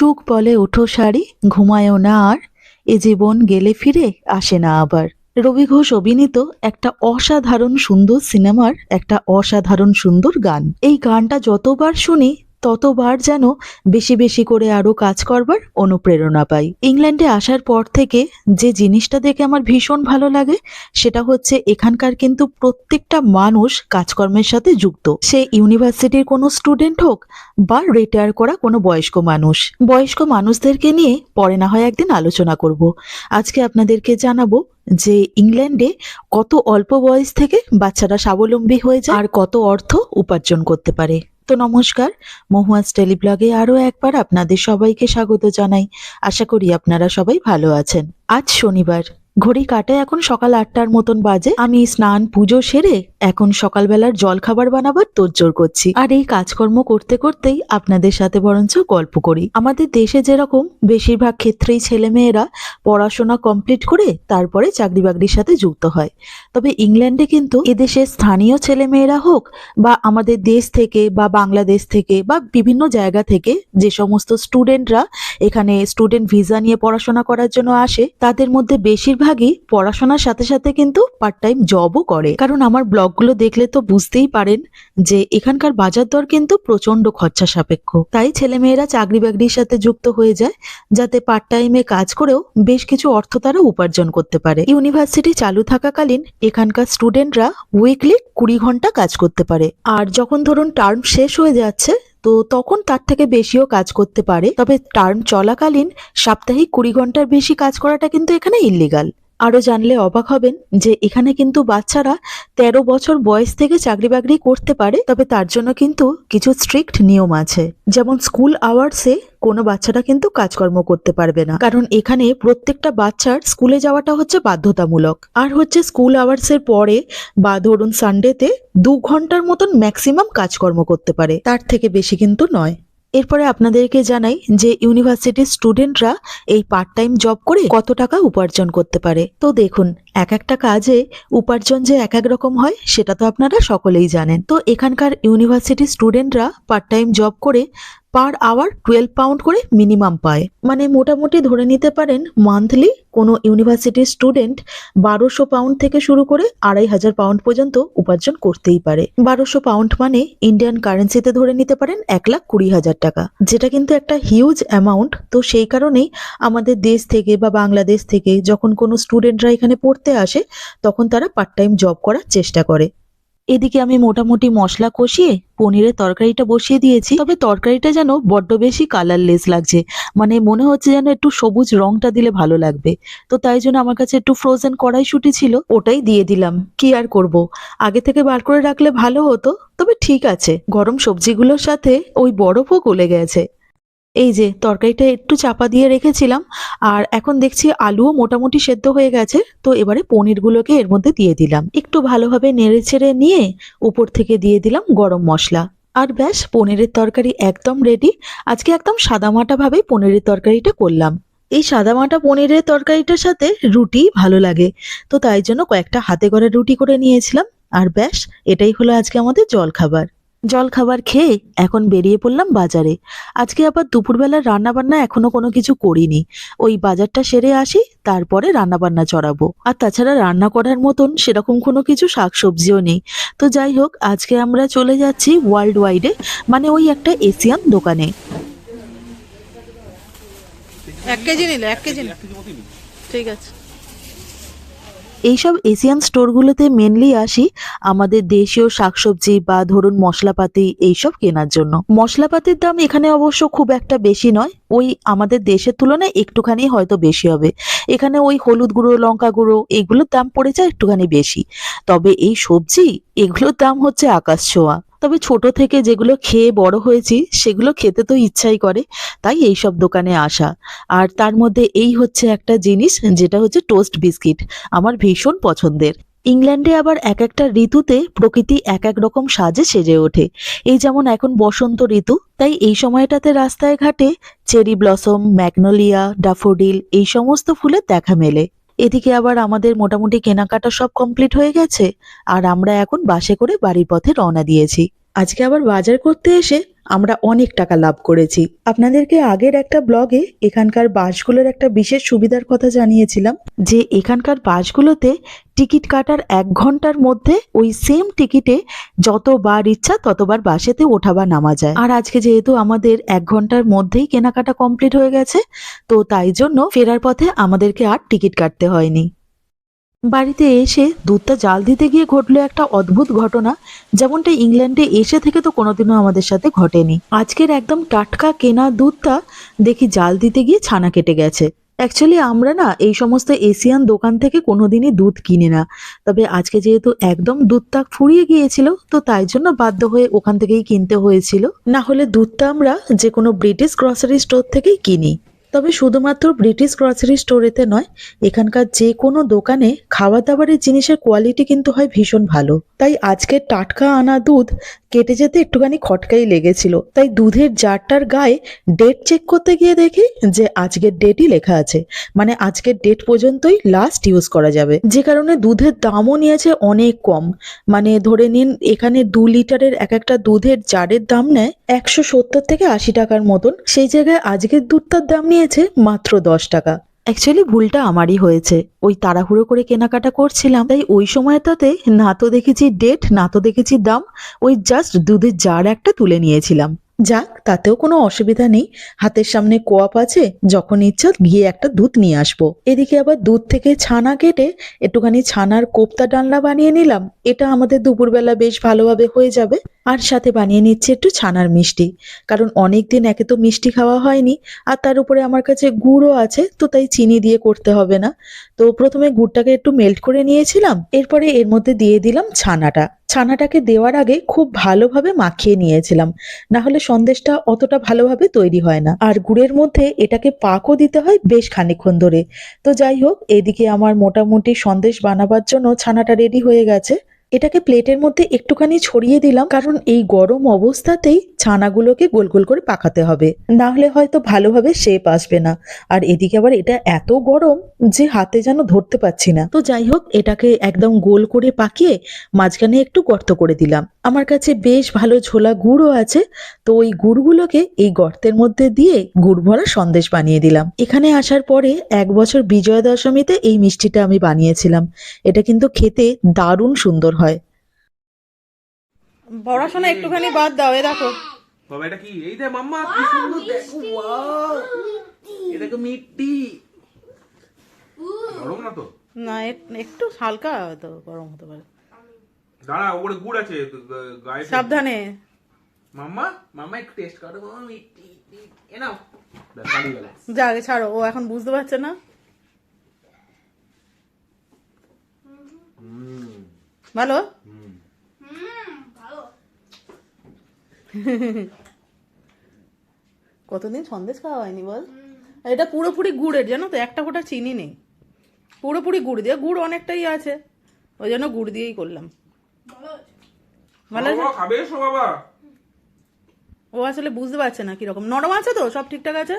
সুখ বলে ওঠো শাড়ি, ঘুমায়ও না আর, এ জীবন গেলে ফিরে আসে না আবার। রবি ঘোষ অভিনীত একটা অসাধারণ সুন্দর সিনেমার একটা অসাধারণ সুন্দর গান। এই গানটা যতবার শুনি ততবার যেন বেশি বেশি করে আরও কাজ করবার অনুপ্রেরণা পাই। ইংল্যান্ডে আসার পর থেকে যে জিনিসটা দেখে আমার ভীষণ ভালো লাগে, সেটা হচ্ছে এখানকার কিন্তু প্রত্যেকটা মানুষ কাজকর্মের সাথে যুক্ত। সে ইউনিভার্সিটির কোনো স্টুডেন্ট হোক বা রিটায়ার করা কোনো বয়স্ক মানুষ। বয়স্ক মানুষদেরকে নিয়ে পরে না হয় একদিন আলোচনা করব। আজকে আপনাদেরকে জানাব যে ইংল্যান্ডে কত অল্প বয়স থেকে বাচ্চারা স্বাবলম্বী হয়ে যায় আর কত অর্থ উপার্জন করতে পারে। তো নমস্কার মহুয়াজ টেলিব্লগে আরও একবার আপনাদের সবাইকে স্বাগত জানাই। আশা করি আপনারা সবাই ভালো আছেন। আজ শনিবার। ঘড়ি কাটে এখন সকাল আটটার মতন বাজে। আমি স্নান পুজো সেরে এখন সকালবেলার জল খাবার বানাবার তোড়জোড় করছি। আর এই কাজকর্ম করতে করতেই আপনাদের সাথে বরঞ্চ গল্প করি। আমাদের দেশে যেরকম বেশিরভাগ ক্ষেত্রেই ছেলেমেয়েরা পড়াশোনা কমপ্লিট করে তারপরে চাকরি বাকরির সাথে যুক্ত হয়। তবে ইংল্যান্ডে কিন্তু এদেশের স্থানীয় ছেলেমেয়েরা হোক বা আমাদের দেশ থেকে বা বাংলাদেশ থেকে বা বিভিন্ন জায়গা থেকে যে সমস্ত স্টুডেন্টরা এখানে স্টুডেন্ট ভিসা নিয়ে পড়াশোনা করার জন্য আসে, তাদের মধ্যে বেশিরভাগই পড়াশোনার সাথে সাথে কিন্তু পার্ট টাইম জবও করে। কারণ আমার ব্লগগুলো দেখলে তো বুঝতেই পারেন যে এখানকার বাজার দর কিন্তু প্রচণ্ড খরচা সাপেক্ষ। তাই ছেলেমেয়েরা চাকরি বাকরির সাথে যুক্ত হয়ে যায়, যাতে পার্ট টাইমে কাজ করেও বেশ কিছু অর্থ তারা উপার্জন করতে পারে। ইউনিভার্সিটি চালু থাকাকালীন এখানকার স্টুডেন্টরা উইকলি কুড়ি ঘণ্টা কাজ করতে পারে। আর যখন ধরুন টার্ম শেষ হয়ে যাচ্ছে, তো তখন তার থেকে বেশিও কাজ করতে পারে। তবে টার্ম চলাকালীন সাপ্তাহিক কুড়ি ঘণ্টার বেশি কাজ করাটা কিন্তু এখানে ইল্লিগাল আরও জানলে অবাক হবেন যে এখানে কিন্তু বাচ্চারা তেরো বছর বয়স থেকে চাকরি বাকরি করতে পারে, তবে তার জন্য কিন্তু কিছু স্ট্রিক্ট নিয়ম আছে। যেমন স্কুল আওয়ার্সে কোনো বাচ্চারা কিন্তু কাজকর্ম করতে পারবে না। কারণ এখানে প্রত্যেকটা বাচ্চার স্কুলে যাওয়াটা হচ্ছে বাধ্যতামূলক। আর হচ্ছে স্কুল আওয়ার্সের পরে বা ধরুন সানডেতে দু ঘণ্টার মতন ম্যাক্সিমাম কাজকর্ম করতে পারে। তার থেকে বেশি কিন্তু নয়। এরপরে আপনাদেরকে জানাই যে ইউনিভার্সিটির স্টুডেন্টরা এই পার্ট টাইম জব করে কত টাকা উপার্জন করতে পারে। তো দেখুন এক একটা কাজে উপার্জন যে এক এক রকম হয়, সেটা তো আপনারা সকলেই জানেন। তো এখানকার ইউনিভার্সিটির স্টুডেন্টরা পার্ট টাইম জব করে পার আওয়ার টুয়েলভ পাউন্ড করে মিনিমাম পায়। মানে মোটামুটি ধরে নিতে পারেন মান্থলি কোনো ইউনিভার্সিটির স্টুডেন্ট বারোশো পাউন্ড থেকে শুরু করে আড়াই হাজার পাউন্ড পর্যন্ত উপার্জন করতেই পারে। বারোশো পাউন্ড মানে ইন্ডিয়ান কারেন্সিতে ধরে নিতে পারেন এক লাখ কুড়ি হাজার টাকা। যেটা কিন্তু একটা হিউজ অ্যামাউন্ট তো সেই কারণেই আমাদের দেশ থেকে বা বাংলাদেশ থেকে যখন কোনো স্টুডেন্টরা এখানে পড়তে আসে, তখন তারা পার্ট টাইম জব করার চেষ্টা করে। এদিকে আমি মোটামুটি মশলা কষিয়ে পনিরের তরকারিটা বসিয়ে দিয়েছি। তবে তরকারিটা যেন বড্ড বেশি কালারলেস লাগছে। মানে মনে হচ্ছে যেন একটু সবুজ রংটা দিলে ভালো লাগবে। তো তাই জন্য আমার কাছে একটু ফ্রোজেন কড়াইশুটি ছিল, ওটাই দিয়ে দিলাম। কি আর করব? আগে থেকে বার করে রাখলে ভালো হতো। তবে ঠিক আছে, গরম সবজিগুলোর সাথে ওই বরফও গলে গেছে। এই যে তরকারিটা একটু চাপা দিয়ে রেখেছিলাম, আর এখন দেখছি আলুও মোটামুটি সেদ্ধ হয়ে গেছে, তো এবারে পনিরগুলোকে এর মধ্যে দিয়ে দিলাম। একটু ভালোভাবে নেড়ে ছেড়ে নিয়ে উপর থেকে দিয়ে দিলাম গরম মশলা। আর ব্যাস, পনিরের তরকারি একদম রেডি আজকে একদম সাদামাটা ভাবে পনিরের তরকারিটা করলাম। এই সাদামাটা পনিরের তরকারিটার সাথে রুটি ভালো লাগে, তো তাই জন্য কয়েকটা হাতে করে রুটি করে নিয়েছিলাম। আর ব্যাস, এটাই হলো আজকে আমাদের জলখাবার। জলখাবার খেয়ে এখন বেরিয়ে পড়লাম বাজারে। আজকে আবার দুপুরবেলার রান্নাবান্না এখনও কোনো কিছু করিনি। ওই বাজারটা সেরে আসি, তারপরে রান্নাবান্না চড়াবো। আর তাছাড়া রান্না করার মতন সেরকম কোনো কিছু শাকসবজিও নেই। তো যাই হোক, আজকে আমরা চলে যাচ্ছি ওয়ার্ল্ড ওয়াইডে মানে ওই একটা এশিয়ান দোকানে। এক কেজি এক কেজি ঠিক আছে। এইসব এশিয়ান স্টোরগুলোতে মেনলি আসি আমাদের দেশীয় শাকসবজি বা ধরুন মশলাপাতি এইসব কেনার জন্য। মশলাপাতির দাম এখানে অবশ্য খুব একটা বেশি নয়, ওই আমাদের দেশের তুলনায় একটুখানি হয়তো বেশি হবে। এখানে ওই হলুদ গুঁড়ো, লঙ্কা গুঁড়ো এগুলোর দাম পড়ে যায় একটুখানি বেশি। তবে এই সবজি, এগুলোর দাম হচ্ছে আকাশ ছোঁয়া। তবে ছোট থেকে যেগুলো খেয়ে বড় হয়েছি, সেগুলো খেতে তো ইচ্ছাই করে, তাই এইসব দোকানে আসা। আর তার মধ্যে এই হচ্ছে একটা জিনিস, যেটা হচ্ছে টোস্ট বিস্কিট, আমার ভীষণ পছন্দের। ইংল্যান্ডে আবার এক একটা ঋতুতে প্রকৃতি এক এক রকম সাজে সেজে ওঠে। এই যেমন এখন বসন্ত ঋতু, তাই এই সময়টাতে রাস্তায় ঘাটে, চেরি ব্লসম, ম্যাগনোলিয়া ডাফোডিল এই সমস্ত ফুলের দেখা মেলে। এদিকে আবার আমাদের মোটামুটি কেনাকাটা সব কমপ্লিট হয়ে গেছে। আর আমরা এখন বাসে করে বাড়ির পথে রওনা দিয়েছি। আজকে আবার বাজার করতে এসে আমরা অনেক টাকা লাভ করেছি। আপনাদেরকে আগের একটা ব্লগে এখানকার বাসগুলোর একটা বিশেষ সুবিধার কথা জানিয়েছিলাম যে এখানকার বাসগুলোতে টিকিট কাটার এক ঘণ্টার মধ্যে ওই সেম টিকিটে যতবার ইচ্ছা ততবার বাসেতে ওঠা বা নামা যায়। আর আজকে যেহেতু আমাদের এক ঘণ্টার মধ্যেই কেনাকাটা কমপ্লিট হয়ে গেছে, তো তাই জন্য ফেরার পথে আমাদেরকে আর টিকিট কাটতে হয়নি। বাড়িতে এসে দুধটা জাল দিতে গিয়ে ঘটলো একটা অদ্ভুত ঘটনা। যেমনটা ইংল্যান্ডে এসে থেকে তো কোনোদিনও আমাদের সাথে ঘটেনি। আজকের একদম টাটকা কেনা দুধটা দেখি জাল দিতে গিয়ে ছানা কেটে গেছে। অ্যাকচুয়ালি আমরা না এই সমস্ত এশিয়ান দোকান থেকে কোনোদিনই দুধ কিনি না। তবে আজকে যেহেতু একদম দুধটা ফুরিয়ে গিয়েছিল, তো তাই জন্য বাধ্য হয়ে ওখান থেকেই কিনতে হয়েছিল। না হলে দুধটা আমরা যে কোনো ব্রিটিশ গ্রসারি স্টোর থেকেই কিনি। তবে শুধুমাত্র ব্রিটিশ গ্রসারি স্টোরেতে নয়, এখানকার যে কোনো দোকানে খাবার দাবারের জিনিসের কোয়ালিটি কিন্তু হয় ভীষণ ভালো। তাই আজকে টাটকা আনা দুধ কেটে যেতে একটুখানি খটকাই লেগেছিল। তাই দুধের জারটার গায়ে ডেট চেক করতে গিয়ে দেখি যে আজকের ডেটই লেখা আছে। মানে আজকের ডেট পর্যন্তই লাস্ট ইউজ করা যাবে। যে কারণে দুধের দামও নিয়েছে অনেক কম। মানে ধরে নিন, এখানে দু লিটারের এক একটা দুধের জারের দাম নেয় একশো সত্তর থেকে আশি টাকার মতন। সেই জায়গায় আজকের দুধটার দাম নিয়েছে মাত্র দশ টাকা। অ্যাকচুয়ালি ভুলটা আমারই হয়েছে। ওই তাড়াহুড়ো করে কেনাকাটা করছিলাম, তাই ওই সময়টাতে না তো দেখেছি ডেট না তো দেখেছি দাম, ওই জাস্ট দুধের জার একটা তুলে নিয়েছিলাম। যাক, তাতেও কোনো অসুবিধা নেই। হাতের সামনে কোয়াপ আছে, যখন ইচ্ছা গিয়ে একটা দুধ নিয়ে আসব। এদিকে আবার দুধ থেকে ছানা কেটে একটুখানি ছানার কোপ্তা ডালনা বানিয়ে নিলাম। এটা আমাদের দুপুরবেলা বেশ ভালোভাবে হয়ে যাবে। আর সাথে বানিয়ে নিচ্ছে একটু ছানার মিষ্টি। কারণ অনেক দিন একে তো মিষ্টি খাওয়া হয়নি, আর তার উপরে আমার কাছে গুড়ও আছে, তো তাই চিনি দিয়ে করতে হবে না। তো প্রথমে গুড়টাকে একটু মেল্ট করে নিয়েছিলাম। এরপরে এর মধ্যে দিয়ে দিলাম ছানাটা। ছানাটাকে দেওয়ার আগে খুব ভালোভাবে মাখিয়ে নিয়েছিলাম। না হলে সন্দেশটা অতটা ভালোভাবে তৈরি হয় না। আর গুড়ের মধ্যে এটাকে পাকও দিতে হয় বেশ খানিক্ষণ ধরে। তো যাই হোক, এদিকে আমার মোটামুটি সন্দেশ বানাবার জন্য ছানাটা রেডি হয়ে গেছে। এটাকে প্লেটের মধ্যে একটুখানি ছড়িয়ে দিলাম, কারণ এই গরম অবস্থাতেই ছানাগুলোকে গোল গোল করে পাকাতে হবে। না হলে হয়তো ভালোভাবে শেপ আসবে না। আর এদিকে আবার এটা এত গরম যে হাতে যেন ধরতে পারছি না। তো যাই হোক, এটাকে একদম গোল করে পাকিয়ে মাঝখানে একটু গর্ত করে দিলাম। আমার কাছে বেশ ভালো ঝোলা গুড়ও আছে, তো ওই গুড়গুলোকে এই গর্তের মধ্যে দিয়ে গুড় ভরা সন্দেশ বানিয়ে দিলাম। এখানে আসার পরে এক বছর বিজয়া দশমীতে এই মিষ্টিটা আমি বানিয়েছিলাম। এটা কিন্তু খেতে দারুণ সুন্দর পড়াশোনা একটুখানি বাদ দাও এ দেখো। বাবা এটা কি? এই দে মাম্মা কি সুন্দর দেখো ওয়াও। এটা তো মিষ্টি। গরম না তো? না একটু হালকা হয়তো গরম হতে পারে। দাঁড়া ওপরে গুড় আছে গায়ে সাবধানে। মাম্মা মাম্মা একটু টেস্ট করো মাম্মা মিষ্টি এ নাও। যা আগে ছাড়ো ও এখন বুঝতে পারছে না। হুম। ভালো? কতদিন সন্দেশ খাওয়া হয়নি বল? এটা পুরোপুরি গুড়ের জানো তো একটা ফোঁটা চিনি নেই। পুরোপুরি গুড় দিয়ে গুড় অনেকটাই আছে। ওই জন্য গুড় দিয়েই করলাম। খাবে বাবা। ও আসলে বুঝতে পারছে না কীরকম। নরম আছে তো? সব ঠিকঠাক আছে?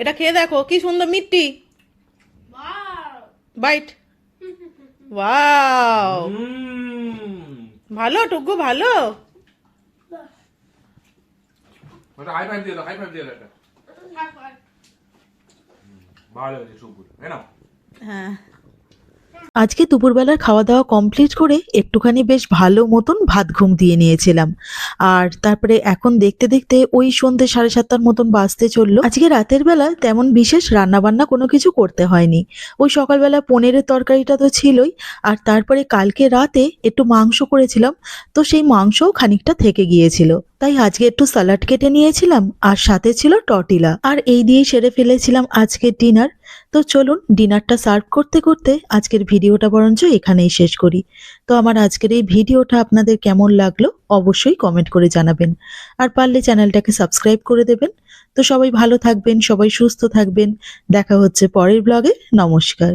এটা খেয়ে দেখো কি সুন্দর মিষ্টি বাইট। ওয়াও ভালো টুকু ভালো? ফাইভ দিয়ে দাও দিয়ে দাও ভালো হয়েছে হ্যাঁ। আজকে দুপুরবেলার খাওয়া দাওয়া কমপ্লিট করে একটুখানি বেশ ভালো মতন ভাত ঘুম দিয়ে নিয়েছিলাম। আর তারপরে এখন দেখতে দেখতে ওই সন্ধ্যে সাড়ে সাতটার মতন বাজতে চলল। আজকে রাতের বেলা তেমন বিশেষ রান্না বান্না কোনো কিছু করতে হয়নি। ওই সকালবেলা পনিরের তরকারিটা তো ছিলই, আর তারপরে কালকে রাতে একটু মাংস করেছিলাম, তো সেই মাংসও খানিকটা থেকে গিয়েছিল। তাই আজকে একটু স্যালাড কেটে নিয়েছিলাম, আর সাথে ছিল টর্টিলা। আর এই দিয়েই সেরে ফেলেছিলাম আজকের ডিনার। তো চলুন, ডিনারটা সার্ভ করতে করতে আজকের ভিডিওটা বরঞ্চ এখানেই শেষ করি। তো আমার আজকের এই ভিডিওটা আপনাদের কেমন লাগল অবশ্যই কমেন্ট করে জানাবেন। আর পারলে চ্যানেলটাকে সাবস্ক্রাইব করে দেবেন। তো সবাই ভালো থাকবেন, সবাই সুস্থ থাকবেন। দেখা হচ্ছে পরের ব্লগে। নমস্কার।